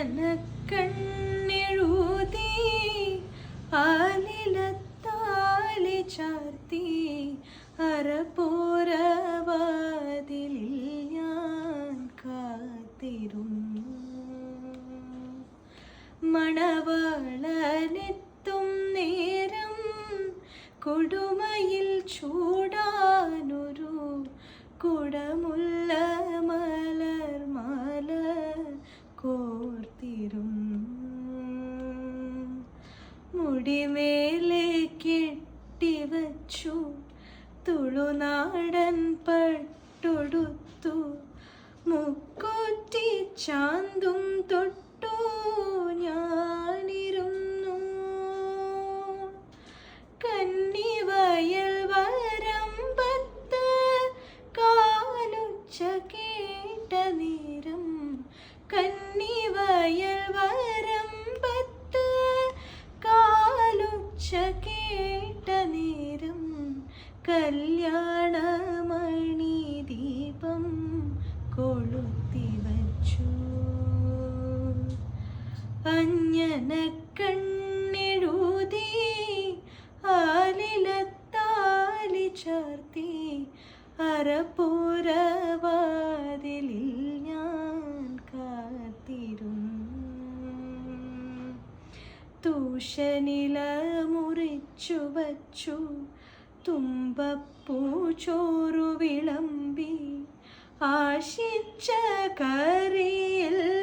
അഞ്ജനക്കണ്ണെഴുതി ആലിലത്താലി ചാർത്തി. അറപോരവാതിൽ ഞാൻ കാത്തിരുന്നു. മണവാളനെത്തും നേരം കൊടുമയിൽ ചൂടാനൊരു കുടമുല്ല കോർത്തിരുന്നു മുടിമേലെ കെട്ടിവച്ചു. തുളുനാടൻ പട്ടൊടുത്തു. മുക്കൂറ്റി ചാന്തും തൊട്ടു. ഞാനിരുന്നു. കന്നിവയൽ വരമ്പത്ത് കാലുച്ച കേട്ട നേരം കന്നിവയൽ വരമ്പത്ത് കാലുച്ച കേട്ട നേരം കല്യാണമണി ദീപം കൊളുത്തി വച്ചു. അഞ്ഞന കണ്ണെഴുതി ആലിലത്താലി ചാർത്തി അറപ്പുറവാതിലിൽ ഞാൻ കാത്തിരുന്നു തൂഷനില മുറിച്ചു വച്ചു തുമ്പപ്പൂ ചോറു വിളമ്പി ആശിച്ച കറിയെല്ലാം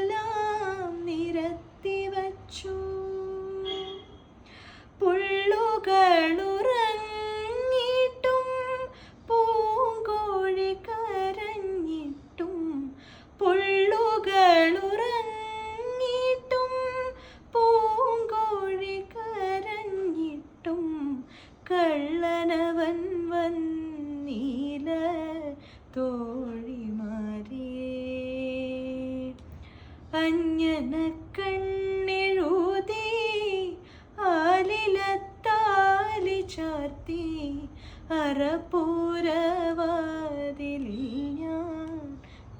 കള്ളനവൻ വന്നീല തോഴിമാരേ അഞ്ഞന കണ്ണെഴുതി ആലിലത്താലി ചാർത്തി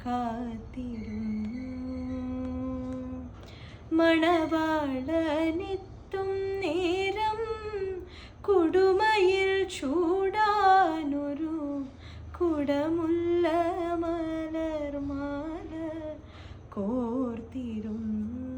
കാത്തിരുന്നു. മണവാളനെത്തും കുടമുള്ള മലർമാല കോർത്തിരുന്നു